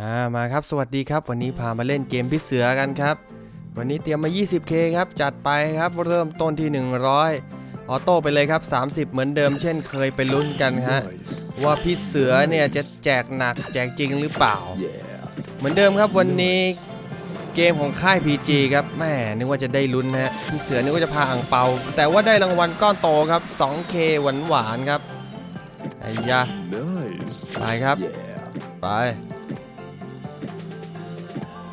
อ่ามาครับสวัสดีครับ วันนี้พามาเล่นเกมพี่เสือกันครับ วันนี้เตรียมมา 20k ครับ จัดไปครับเริ่มต้นที่ 100 ออโต้ไปเลยครับ 30 เหมือนเดิมเช่นเคยไปลุ้นกันฮะว่าพี่เสือเนี่ยจะแจกหนักแจกจริงหรือเปล่า เหมือนเดิมครับวันนี้เกมของค่าย PG ครับแม่นึกว่าจะได้ลุ้นนะฮะพี่เสือนึกว่าจะพาอ่างเปา แต่ว่าได้รางวัลก้อนโตครับ 2k หวานหวานครับไอ้ยะไปครับไป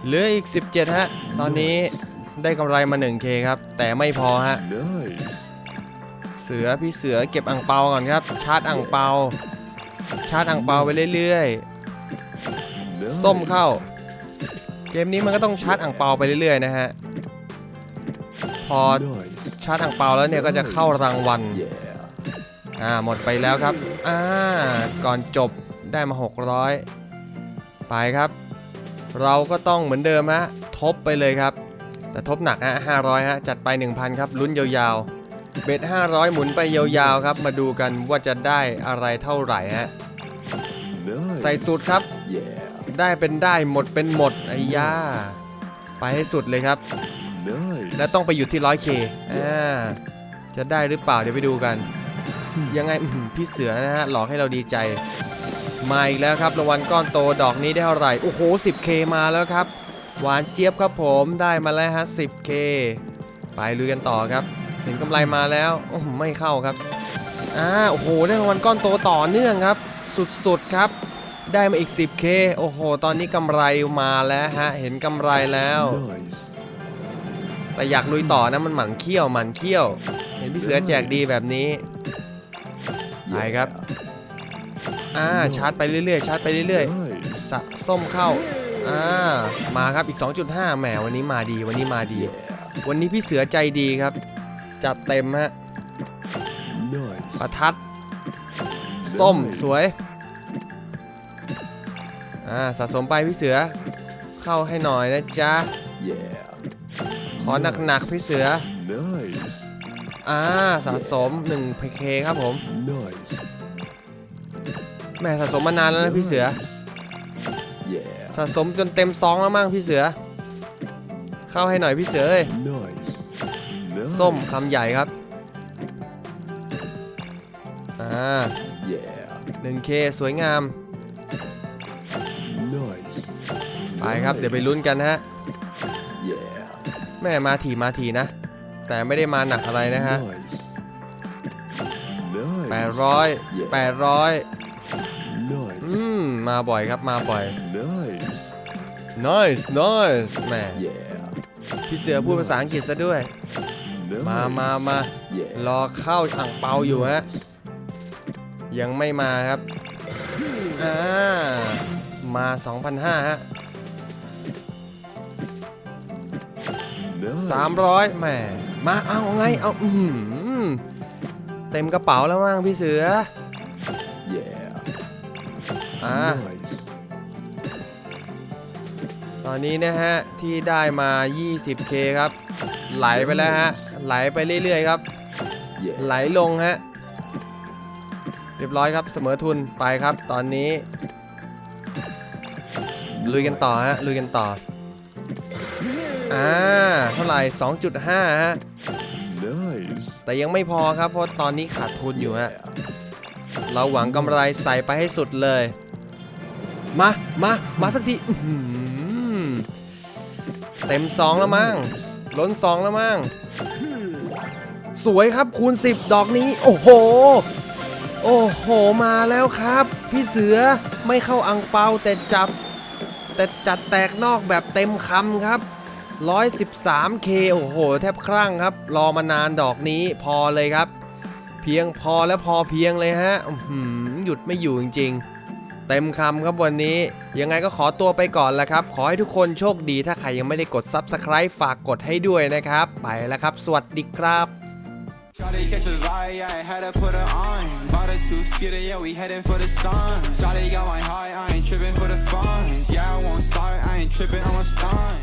เหลืออีก 17 ฮะ ตอนนี้ได้กำไรมา 1k ครับ แต่ไม่พอฮะ Nice. เสือพี่เสือเก็บอ่างเปาก่อนครับ ชาร์จอ่างเปา ชาร์จอ่างเปาไปเรื่อย Nice. ๆส้มเข้า เกมนี้มันก็ต้องชาร์จอ่างเปาไปเรื่อยๆนะฮะ พอ Nice. ชาร์จอ่างเปาแล้วเนี่ยก็จะเข้ารางวัล Yeah. อ่าหมดไปแล้วครับ อ่า ก่อนจบได้มา 600 ไปครับ เราก็ต้องเหมือนเดิมฮะทบไปเลยครับ แต่ทบหนักฮะ500ฮะจัดไป 1,000 ครับลุ้นยาวๆเบ็ด500 หมุนไปยาวๆครับ มาดูกันว่าจะได้อะไรเท่าไหร่ฮะใส่สุดครับ ได้เป็นได้หมดเป็นหมดไอ้ย่าไปให้สุดเลยครับ และต้องไปหยุดที่ 100k อ่าจะได้หรือเปล่าเดี๋ยวไปดูกัน ยังไงพี่เสือนะฮะหลอกให้เราดีใจ มาอีกแล้วครับรางวัลก้อนโตดอกนี้ได้เท่าไหร่ โอ้โห 10k มาแล้วครับ หวานเจี๊ยบครับผมได้มาแล้วฮะ 10k ไปลุยกันต่อครับ เห็นกำไรมาแล้วโอ้โหไม่เข้าครับอ่าโอ้โห ได้รางวัลก้อนโตต่อเนื่องครับ สุดๆครับ ได้มาอีก 10k โอ้โห ตอนนี้กำไรมาแล้วฮะ เห็นกำไรแล้ว แต่อยากลุยต่อนะมันหมันเขี้ยวหมันเขี้ยว เห็นพี่เสือแจกดีแบบนี้ไปครับ อ่าชาร์จไปเรื่อยๆชาร์จไปเรื่อยๆสะส้มเข้าอ่ามาครับอีก 2.5แหมวันนี้มาดีวันนี้มาดี วันนี้พี่เสือใจดีครับ จัดเต็มฮะประทัด ส้มสวยอ่าสะสมไปพี่เสือเข้าให้หน่อยนะจ๊ะขอหนักๆพี่เสืออ่าสะสม 1 PK ครับผม แหม่สะสมมานานแล้วนะพี่เสือ Yeah. สะสมจนเต็มซองแล้วมั้งพี่เสือ เข้าให้หน่อยพี่เสือเอ้ย Nice. ส้ม Nice. คำใหญ่ครับ อ่า Yeah. 1K สวยงาม Nice. ไปครับ เดี๋ยวไปลุ้นกันฮะ Yeah. แม่มาถีมาถีนะ แต่ไม่ได้มาหนักอะไรนะฮะ Nice. Nice. 800 800 Nice. อื มมาบ่อยครับมาบ่อย Nice. nice nice แหม่ Yeah. พี่เสือพูดภาษาอังกฤษซะด้วยมามามา Yeah. รอเข้าอ่างเปาอยู่ฮะ ยังไม่มาครับ อ่า มา2,500ฮะ Nice. 300แหมมาเอาไง เอาอือหือเต็มกระเป๋าแล้วมั้งพี่เสือ Yeah. อ่า Nice. ตอนนี้นะฮะ ที่ได้มา 20k ครับ ไหลไปแล้วฮะ ไหลไปเรื่อยๆครับ Yeah. ไหลลงฮะ เรียบร้อยครับเสมอทุนไปครับ ตอนนี้ ลุยกันต่อฮะ ลุยกันต่อ อ่า เท่าไหร่ 2.5 ฮะ Nice. แต่ยังไม่พอครับ เพราะตอนนี้ขาดทุนอยู่ฮะ เราหวังกำไรใส่ไปให้สุดเลย มา มา มาสักทีเต็มซองแล้วมั้ง ล้นซองแล้วมั้ง สวยครับคูณ 10 ดอกนี้ โอ้โห โอ้โห มาแล้วครับ พี่เสือไม่เข้าอังเปาแต่จับ แต่จัดแตกนอกแบบเต็มคำครับ 113k โอ้โห แทบครั่งครับ รอมานานดอกนี้พอเลยครับ เพียงพอและพอเพียงเลยฮะอื้อหือหยุดไม่อยู่จริงๆ เต็มคำครับวันนี้ ยังไงก็ขอตัวไปก่อนแล้วครับ ขอให้ทุกคนโชคดีถ้าใครยังไม่ได้กด Subscribe ฝากกดให้ด้วยนะครับ ไปแล้วครับ สวัสดีครับ Shawty catch a vibe, yeah, I had to put her on. Bought a two-seater, yeah, we heading for the sun. Shawty got my high, I ain't tripping for the funds. Yeah, I won't start, I ain't tripping, I'm a stunt.